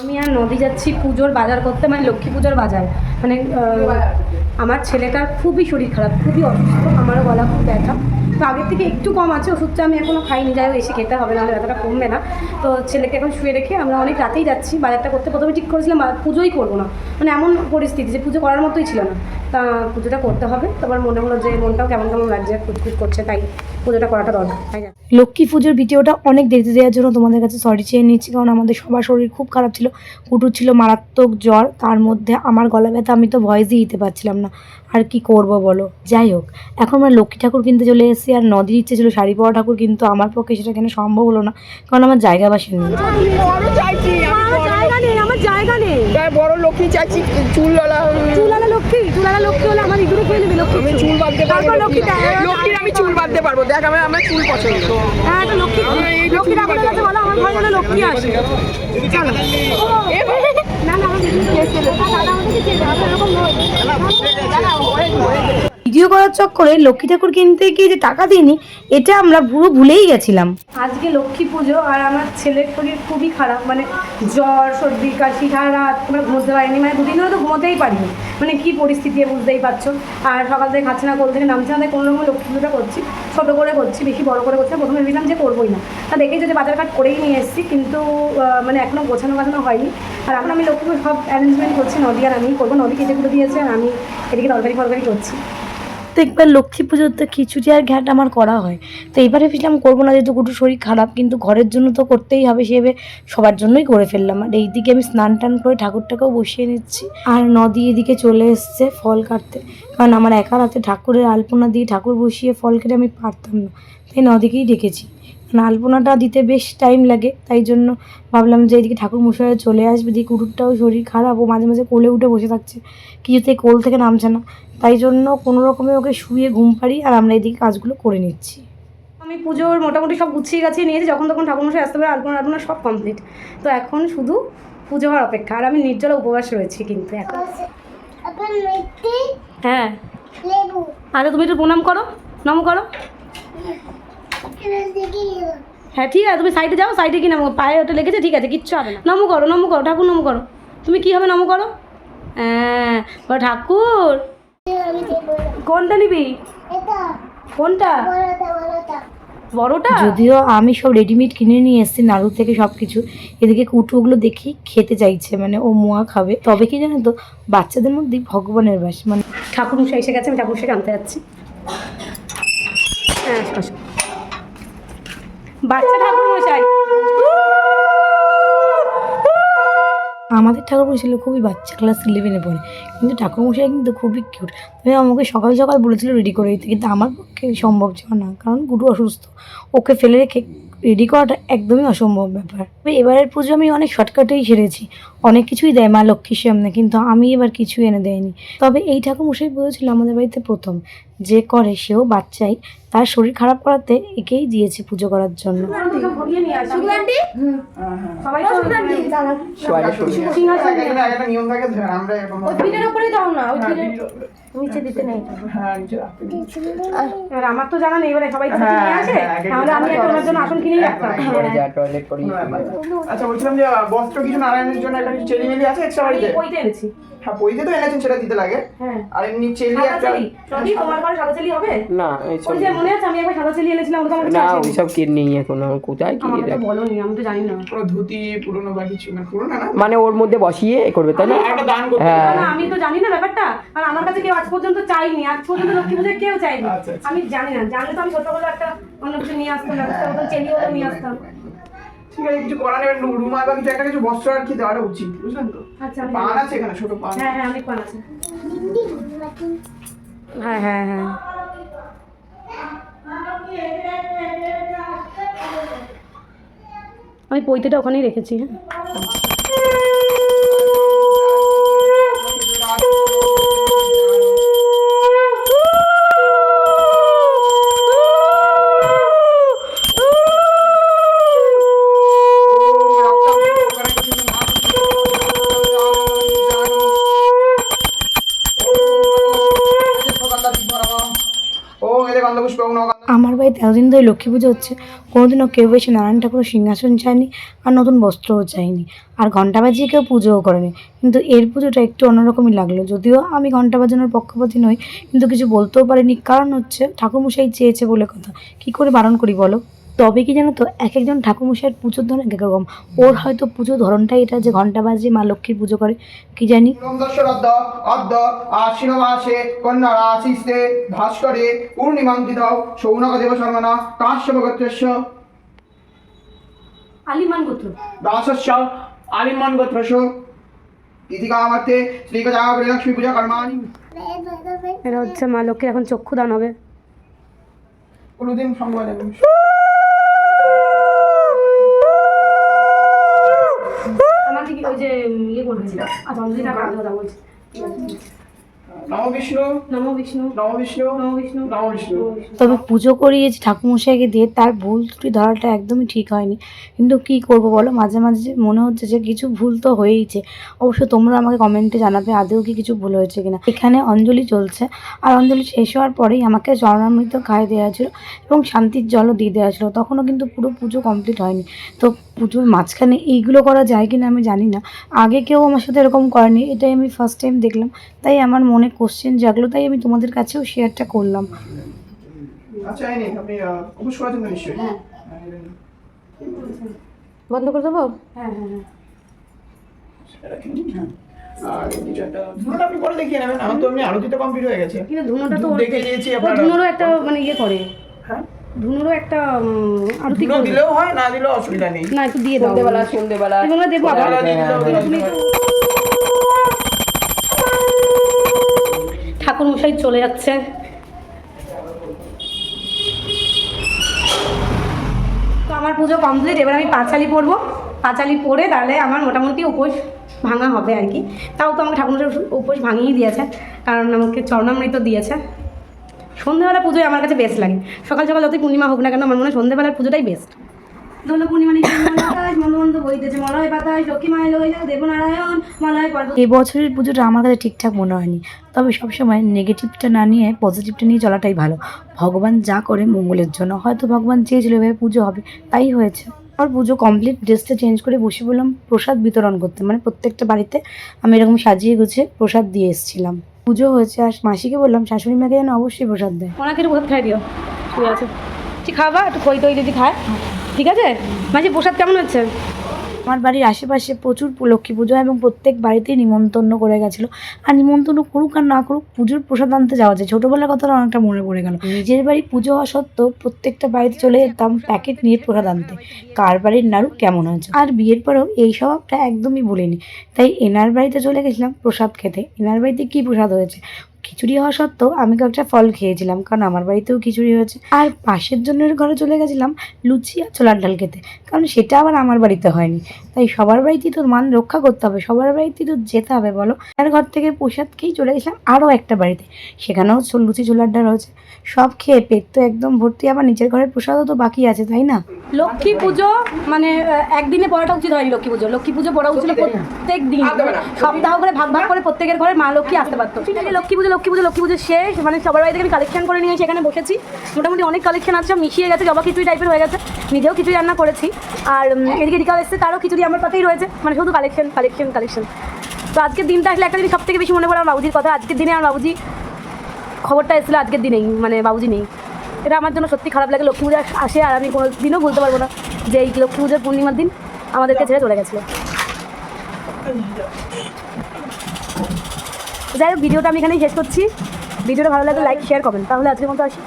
আমি আর নদী যাচ্ছি পুজোর বাজার করতে মানে লক্ষ্মী পুজোর বাজার। মানে আমার ছেলেটার খুবই শরীর খারাপ খুবই অসুস্থ আমারও গলা খুব ব্যথা। তো আগের থেকে একটু কম আছে ওষুধটা আমি এখনও খাইনি যাই এসে খেতে হবে নাহলে ব্যথাটা কমবে না। তো ছেলেকে এখন শুয়ে রেখে আমরা অনেক রাতেই যাচ্ছি বাজারটা করতে। প্রথমে ঠিক করেছিলাম পুজোই করব না। মানে এমন পরিস্থিতি যে পুজো করার মতোই ছিল না। তা পুজোটা করতে হবে তারপর মনে হলো যে মনটাও কেমন কেমন লাগছে কুচকুচ করছে তাই। পুজোটা করাটা দরকার। লক্ষ্মী পুজোর ভিডিওটা অনেক দেরিতে দেওয়ার জন্য তোমাদের কাছে সরি চেয়ে নিচ্ছি কারণ আমাদের সবার শরীর খুব খারাপ ছিল কুটুর ছিল মারাত্মক জ্বর তার মধ্যে আমার গলা ব্যথা আমি তো ভয়েসই দিতে পারছিলাম না আর কি করব বলো যাই হোক এখন আমরা লক্ষ্মী ঠাকুর কিনতে চলে এসেছি আর নদীর ইচ্ছে ছিল শাড়ি পরা ঠাকুর কিন্তু আমার পক্ষে সেটা কেন সম্ভব হলো না কারণ আমার জায়গা বাসে নেই। জায়গা নেই আমার জায়গা নেই লক্ষ্মী চাচি চুলওয়ালা চুলালা লক্ষ্মী চুলালা লক্ষ্মী হলে আমার ইঁদুরে খেয়ে নেবে লক্ষ্মী আমি চুল। বাঁধতে পারব লক্ষ্মী লক্ষ্মীর আমি চুল বাঁধতে পারব। দেখ আমার আমার চুল পছন্দ। হ্যাঁ এটা লক্ষ্মী লক্ষ্মী আমার কাছে বলো আমার ঘরে বলে লক্ষ্মী আসে। না না আমার দিদি দাদা আমাদেরকে চেয়েছে আমরা এরকম নয়। ভিডিও করার চক্করে লক্ষ্মী ঠাকুর কিনতে গিয়ে যে টাকা দিইনি, এটা আমরা পুরো ভুলেই গেছিলাম। আজকে লক্ষ্মী পুজো আর আমার ছেলের শরীর খুবই খারাপ মানে জ্বর, সর্দি, কাশি, সারা রাত আমরা ঘুমোতে পারিনি মানে দুদিন ধরে তো ঘুমোতেই পারিনি। মানে কি পরিস্থিতি বুঝতেই পারছ? আর সকাল থেকে খাচ্ছে না, কোল থেকে নামছে না কোনো রকম লক্ষ্মী পুজোটা করছি, ছোটো করে করছি, বেশি বড় করে করছি প্রথমে ভেবেছিলাম যে করবোই না। তা দেখেই যদি বাজার ঘাট করেই নিয়ে এসেছি, কিন্তু মানে এখনও গোছানো গাছানো হয়নি। আর এখন আমি লক্ষ্মী সব অ্যারেঞ্জমেন্ট করছি, নদী আর আমি করব, নদী কেটেগুলো দিয়েছে, আর আমি এদিকে তরকারি ফরকারি করছি। তো একবার লক্ষ্মী পুজোতে খিচুড়ি আর ঘ্যাট আমার করা হয়। তো এইবারে ফিরলাম করব না, যেহেতু কুটুর শরীর খারাপ, কিন্তু ঘরের জন্য তো করতেই হবে সেভাবে সবার জন্যই করে ফেললাম। আর এই দিকে আমি স্নান টান করে ঠাকুরটাকেও বসিয়ে নিচ্ছি। আর নদী এদিকে চলে এসছে ফল কাটতে। কারণ আমার একা রাতে ঠাকুরের আলপনা দিয়ে ঠাকুর বসিয়ে ফল কেটে আমি পারতাম না। তাই নদীকেই ডেকেছি। আলপনাটা দিতে বেশ টাইম লাগে তাই জন্য ভাবলাম যে এদিকে ঠাকুর মশাই চলে আসবে দিয়ে কুটুরটাও শরীর খারাপ ও মাঝে মাঝে কোলে উঠে বসে থাকছে কিছুতে কোল থেকে নামছে না তাই জন্য কোনো রকমে ওকে শুয়ে ঘুম পাড়ি আর আমরা এদিকে কাজগুলো করে নিচ্ছি। আমি পুজোর মোটামুটি সব গুছিয়ে গাছিয়ে নিয়েছি যখন তখন ঠাকুর মশাই আসতে পারে আলপনা আলপনা সব কমপ্লিট তো এখন শুধু পুজো হওয়ার অপেক্ষা আর আমি নির্জলা উপবাস রয়েছি কিন্তু এখন। হ্যাঁ। আচ্ছা তুমি একটু প্রণাম করো নম করো। হ্যাঁ ঠিক আছে তুমি সাইডে যাও সাইডে কি নামো। পায়ে ওটা লেগেছে ঠিক আছে কিচ্ছু হবে না। নম করো নম করো ঠাকুর নম করো। তুমি কী হবে নম করো? হ্যাঁ ঠাকুর। কোনটা নিবি? কোনটা? বড়টা? যদিও আমি সব রেডিমেড কিনে নিয়ে এসেছি নাড়ু থেকে সব কিছু এদিকে কুটুগুলো দেখি খেতে চাইছে মানে ও মোয়া খাবে। তবে কি জানো তো বাচ্চাদের মধ্যে ভগবানের বাস মানে ঠাকুর মশাই এসে গেছে আমি ঠাকুর মশাইকে আনতে যাচ্ছি। হ্যাঁ। বাচ্চা ঠাকুর মশাই। আমাদের ঠাকুর ছিল খুবই বাচ্চা ক্লাস ইলেভেনে পড়ে, কিন্তু ঠাকুরমশাই কিন্তু খুবই কিউট তুমি আমাকে সকাল সকাল বলেছিল রেডি করে দিতে, কিন্তু আমার পক্ষে সম্ভব ছিল না, কারণ গুরু অসুস্থ। ওকে ফেলে রেখে রেডি করাটা একদমই অসম্ভব ব্যাপার। তবে এবারের পুজো আমি অনেক শর্টকাটেই সেরেছি, অনেক কিছুই দেয় মা লক্ষ্মীর সামনে, কিন্তু আমি এবার কিছুই এনে দেয়নি। তবে এই ঠাকুরমশাই পুজো ছিল আমাদের বাড়িতে প্রথম যে করে সেও বাচ্চাই তার শরীর খারাপ করাতে একেই দিয়েছি পুজো করার জন্য। আমরা হ্যাঁ। আর আমার তো জানা নেই এবারে সবাই হ্যাঁ, আসে হ্যাঁ, তাহলে আমি একটা জন্য আসন কিনেই রাখতাম। আচ্ছা বলছিলাম যে বস্ত্র কিছু নারায়ণের জন্য একটা মেলি আছে এক্সট্রা বাড়িতে? ওইটা এনেছি। হ্যাঁ পইতে তো এনেছেন সেটা দিতে লাগে। হ্যাঁ। আর এমনি চেলি একটা চেলি। যদি তোমার ঘরে সাদা চেলি হবে? না এইসব ওই যে মনে আছে আমি একবার সাদা চেলি এনেছিলাম ওটা আমার না কিনে নেই এখন আমার কোথায় কি আমাকে তো রাখ- বলোনি আমি তো জানি না। পুরো ধুতি পুরনো বা কিছু না পুরনো না? মানে ওর মধ্যে বসিয়ে এ করবে তাই না? একটা দান করতে হ্যাঁ। না, আমি তো জানি না ব্যাপারটা আর আমার কাছে কেউ আজ পর্যন্ত চাইনি আজ পর্যন্ত লক্ষ্মী পুজোয় কেউ চাইনি। আচ্ছা, আচ্ছা। আমি জানি না জানলে তো আমি ছোটবেলা একটা অন্য কিছু নিয়ে আসতাম চেলি হলেও নিয়ে আসতাম। ঠিক আছে কিছু করা নেই রুমাল বা কিছু একটা কিছু বস্ত্র আর কি দেওয়াটা উচিত বুঝলেন তো? আচ্ছা আমি পান আছে এখানে ছোট পান। হ্যাঁ হ্যাঁ অনেক পান আছে। হ্যাঁ হ্যাঁ হ্যাঁ। আমি পৈতেটা ওখানেই রেখেছি হ্যাঁ। আমার বাড়িতে এতদিন ধরে লক্ষ্মী পুজো হচ্ছে, কোনোদিনও কেউ এসে নারায়ণ ঠাকুরের সিংহাসন চায়নি আর নতুন বস্ত্রও চায়নি আর ঘণ্টা বাজিয়ে কেউ পুজোও করেনি। কিন্তু এর পুজোটা একটু অন্যরকমই লাগল। যদিও আমি ঘণ্টা বাজানোর পক্ষপাতি নই, কিন্তু কিছু বলতেও পারিনি। কারণ হচ্ছে ঠাকুরমশাই চেয়েছে বলে কথা। কি করে বারণ করি বলো? তবে কি জানো তো এক একজন ঠাকুরমশাইয়ের পুজোর ধরন এক এক রকম। ওর হয়তো পুজোর ধরনটাই এটা যে ঘণ্টা বাজিয়ে মা লক্ষ্মীর পুজো করে কি জানি? দশরথ অদ্য আশ্বিন মাসে কন্যা রাশিস্তে ভাস্করে পূর্ণিমাঙ্কিত সৌনক দেব শর্মণা কাশ্যপ গোত্রস্য। আলিমান গোত্র। দাসস্য আলিমান গোত্রস্য। ইতি কামার্থে শ্রীগজা লক্ষ্মী পূজা কর্মাণি। এটা হচ্ছে মা লক্ষ্মীর এখন চক্ষু দান হবে। কোনোদিন সম্ভব ওই যে ইয়ে করবে আচ্ছা অঞ্জলি টাকা কথা বলছি। নম বিষ্ণু। নমো বিষ্ণু। নম বিষ্ণু। নমো বিষ্ণু। নম বিষ্ণু। তবে পুজো করিয়েছি ঠাকুরমশাইকে দিয়ে তার ভুল ত্রুটি ধরাটা একদমই ঠিক হয়নি। কিন্তু কি করব বলো? মাঝে মাঝে মনে হচ্ছে যে কিছু ভুল তো হয়েইছে। অবশ্য তোমরা আমাকে কমেন্টে জানাবে আদেও কি কিছু ভুল হয়েছে কিনা। এখানে অঞ্জলি চলছে আর অঞ্জলি শেষ হওয়ার পরেই আমাকে চরণামৃত খাইয়ে দেওয়া ছিল এবং শান্তির জলও দিয়ে দেওয়া ছিল তখনও কিন্তু পুরো পুজো কমপ্লিট হয়নি। তো পুজোর মাঝখানে এইগুলো করা যায় কিনা আমি জানি না। আগে কেউ আমার সাথে এরকম করেনি এটাই আমি ফার্স্ট টাইম দেখলাম। তাই আমার মনে কোশ্চেন জাগলো তাই আমি তোমাদের কাছেও শেয়ারটা করলাম। আচ্ছা নিশ্চয়ই। বন্ধ করে দেবো? হ্যাঁ হ্যাঁ হ্যাঁ। আর কিছু একটা ধরুন আপনি পরে দেখিয়ে নেবেন আমার তো এমনি আরতি তো কমপ্লিট হয়ে গেছে। কিন্তু ধুনোটা তো দেখে নিয়েছি ধুনোরও একটা মানে ইয়ে করে। হ্যাঁ? ধুনোরও একটা আরতি ধুনো দিলেও হয় না দিলেও অসুবিধা নেই। না একটু দিয়ে দাও। সন্ধ্যেবেলা সন্ধ্যেবেলা তোমরা দেবো আবার। ঠাকুর মশাই চলে যাচ্ছে। তো আমার পুজো কমপ্লিট এবার আমি পাঁচালি পরবো। পাঁচালি পরে তাহলে আমার মোটামুটি উপোস ভাঙা হবে আর কি। তাও তো আমাকে ঠাকুরের উপোস ভাঙিয়ে দিয়েছে কারণ আমাকে চরণামৃত দিয়েছে। সন্ধ্যেবেলা পুজোয় আমার কাছে বেস্ট লাগে। সকাল সকাল যতই পূর্ণিমা হোক না কেন আমার মনে হয় সন্ধ্যেবেলার পুজোটাই বেস্ট এই বছরের পুজোটা আমার কাছে ঠিকঠাক মনে হয়নি। তবে সবসময় নেগেটিভটা না নিয়ে পজিটিভটা নিয়ে চলাটাই ভালো। ভগবান যা করে মঙ্গলের জন্য। হয়তো ভগবান চেয়েছিল এভাবে পুজো হবে, তাই হয়েছে। আর পুজো কমপ্লিট ড্রেসটা চেঞ্জ করে বসে বললাম প্রসাদ বিতরণ করতে। মানে প্রত্যেকটা বাড়িতে আমি এরকম সাজিয়ে গুছিয়ে প্রসাদ দিয়ে এসেছিলাম। পুজো হয়েছে, আর মাসিকে বললাম, শাশুড়ি মাকে যেন অবশ্যই প্রসাদ দেয়। ওনাকে একটু প্রসাদ খাই দিও। ঠিক আছে। ঠিক খাবা, একটু খই তৈ যদি খায়। ঠিক আছে? মাসি, প্রসাদ কেমন হচ্ছে? আমার বাড়ির আশেপাশে প্রচুর লক্ষ্মী পুজো এবং প্রত্যেক বাড়িতেই নিমন্ত্রণ করে গেছিল। আর নিমন্ত্রণ করুক আর না করুক পুজোর প্রসাদ আনতে যাওয়া যায়। ছোটোবেলার কথাটা অনেকটা মনে পড়ে গেল। নিজের বাড়ি পুজো হওয়া সত্ত্বেও প্রত্যেকটা বাড়িতে চলে যেতাম প্যাকেট নিয়ে প্রসাদ আনতে। কার বাড়ির নাড়ু কেমন হয়েছে? আর বিয়ের পরেও এই স্বভাবটা একদমই ভুলিনি। তাই এনার বাড়িতে চলে গেছিলাম প্রসাদ খেতে। এনার বাড়িতে কী প্রসাদ হয়েছে? খিচুড়ি হওয়া সত্ত্বেও আমি কয়েকটা ফল খেয়েছিলাম কারণ আমার বাড়িতেও খিচুড়ি হয়েছে। আর পাশের জনের ঘরে চলে গেছিলাম লুচি আর ছোলার ডাল খেতে কারণ সেটা আবার আমার বাড়িতে হয়নি। তাই সবার বাড়িতেই তোর মান রক্ষা করতে হবে সবার বাড়িতেই তো যেতে হবে বলো। আর ঘর থেকে প্রসাদ খেয়েই চলে গেছিলাম আরও একটা বাড়িতে সেখানেও লুচি ছোলার ডাল হয়েছে। সব খেয়ে পেট তো একদম ভর্তি আবার নিজের ঘরের প্রসাদও তো বাকি আছে তাই না? লক্ষ্মী পুজো মানে একদিনে পড়াটা উচিত হয়নি লক্ষ্মী পুজো। লক্ষ্মী পুজো পড়া উচিত প্রত্যেক দিন। সপ্তাহ করে ভাগ ভাগ করে প্রত্যেকের ঘরে মা লক্ষ্মী আসতে পারতো। লক্ষ্মী পুজো লক্ষ্মী পুজো লক্ষ্মী পুজো শেষ। মানে সবার বাড়ি থেকে আমি কালেকশন করে নিয়ে সেখানে বসেছি। মোটামুটি অনেক কালেকশন আছে মিশিয়ে গেছে, জবা খিচুড়ি টাইপের হয়ে গেছে। নিজেও খিচুড়ি রান্না করেছি। আর এদিকে রিকাও এসছে, তারও খিচুড়ি আমার পাতেই রয়েছে। মানে শুধু কালেকশন কালেকশন কালেকশন তো আজকের দিনটা আসলে একটা জিনিস সব থেকে বেশি মনে পড়ে আমার বাবুজির কথা। আজকের দিনে আমার বাবুজি খবরটা এসেছিল, আজকের দিনেই মানে বাবুজি নেই। এটা আমার জন্য সত্যি খারাপ লাগে, লক্ষ্মী পূজা আসে আর আমি কোনো দিনও বলতে পারব না যে এই লক্ষ্মী পুজোর পূর্ণিমার দিন আমাদেরকে ছেড়ে চলে গেছিল। যাই হোক, ভিডিওটা আমি এখানেই শেষ করছি। ভিডিওটা ভালো লাগলে লাইক শেয়ার করবেন তাহলে আজকের মতো আসি।